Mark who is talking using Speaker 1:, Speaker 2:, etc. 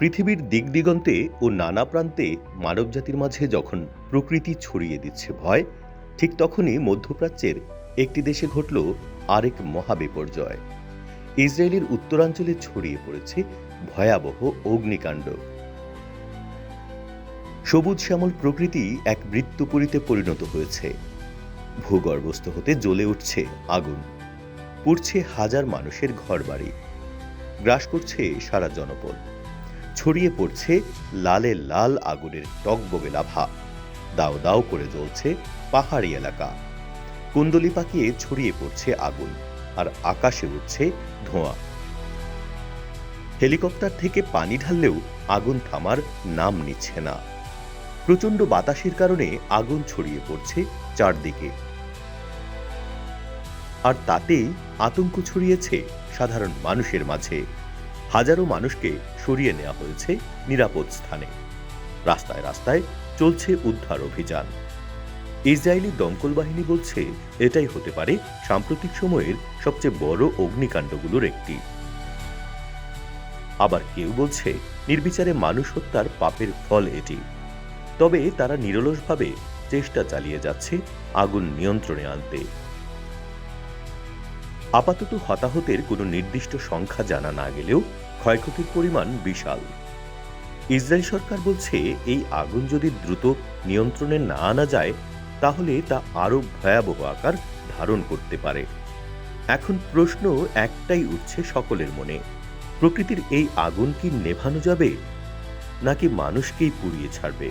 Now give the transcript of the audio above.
Speaker 1: পৃথিবীর দিগদিগন্তে ও নানা প্রান্তে মানবজাতির মাঝে যখন প্রকৃতি ছড়িয়ে দিচ্ছে ভয়, ঠিক তখনই মধ্যপ্রাচ্যের একটি দেশে ঘটল আরেক মহাবিপর্যয়। ইসরায়েলের উত্তরাঞ্চলে ছড়িয়ে পড়েছে ভয়াবহ অগ্নিকাণ্ড। সবুজ শ্যামল প্রকৃতি এক মৃত্যুপুরীতে পরিণত হয়েছে। ভূগর্ভস্থ হতে জ্বলে উঠছে আগুন। পুড়ছে হাজার মানুষের ঘরবাড়ি। গ্রাস করছে সারা জনপদ। ছড়িয়ে পড়ছে লালে লাল আগুনের টকবগে লাভা। দাও দাও করে জ্বলছে পাহাড়ি এলাকা। কুণ্ডলি পাকিয়ে ছড়িয়ে পড়ছে আগুন আর আকাশে উঠছে ধোঁয়া। হেলিকপ্টার থেকে পানি ঢাললেও আগুন থামার নাম নিচ্ছে না। প্রচণ্ড বাতাসের কারণে আগুন ছড়িয়ে পড়ছে চারদিকে। আর তাতেই আতঙ্ক ছড়িয়েছে সাধারণ মানুষের মাঝে। হাজারো মানুষকে সরিয়ে নেওয়া হয়েছে নিরাপদ স্থানে। রাস্তায় রাস্তায় চলছে উদ্ধার অভিযান। ইসরায়েলি দমকল বাহিনী বলছে, এটাই হতে পারে সাম্প্রতিক সময়ের সবচেয়ে বড় অগ্নিকাণ্ডগুলোর একটি। আবার কেউ বলছে, নির্বিচারে মানুষ হত্যার পাপের ফল এটি। তবে তারা নিরলসভাবে চেষ্টা চালিয়ে যাচ্ছে আগুন নিয়ন্ত্রণে আনতে। আপাতত হতাহতের কোনো নির্দিষ্ট সংখ্যা জানা না গেলেও ক্ষয়ক্ষতির পরিমাণ বিশাল। ইসরায়েল সরকার বলছে, এই আগুন যদি দ্রুত নিয়ন্ত্রণে না আনা যায়, তাহলে তা আরও ভয়াবহ আকার ধারণ করতে পারে। এখন প্রশ্ন একটাই উঠছে সকলের মনে, প্রকৃতির এই আগুন কি নেভানো যাবে, নাকি মানুষকেই পুড়িয়ে ছাড়বে?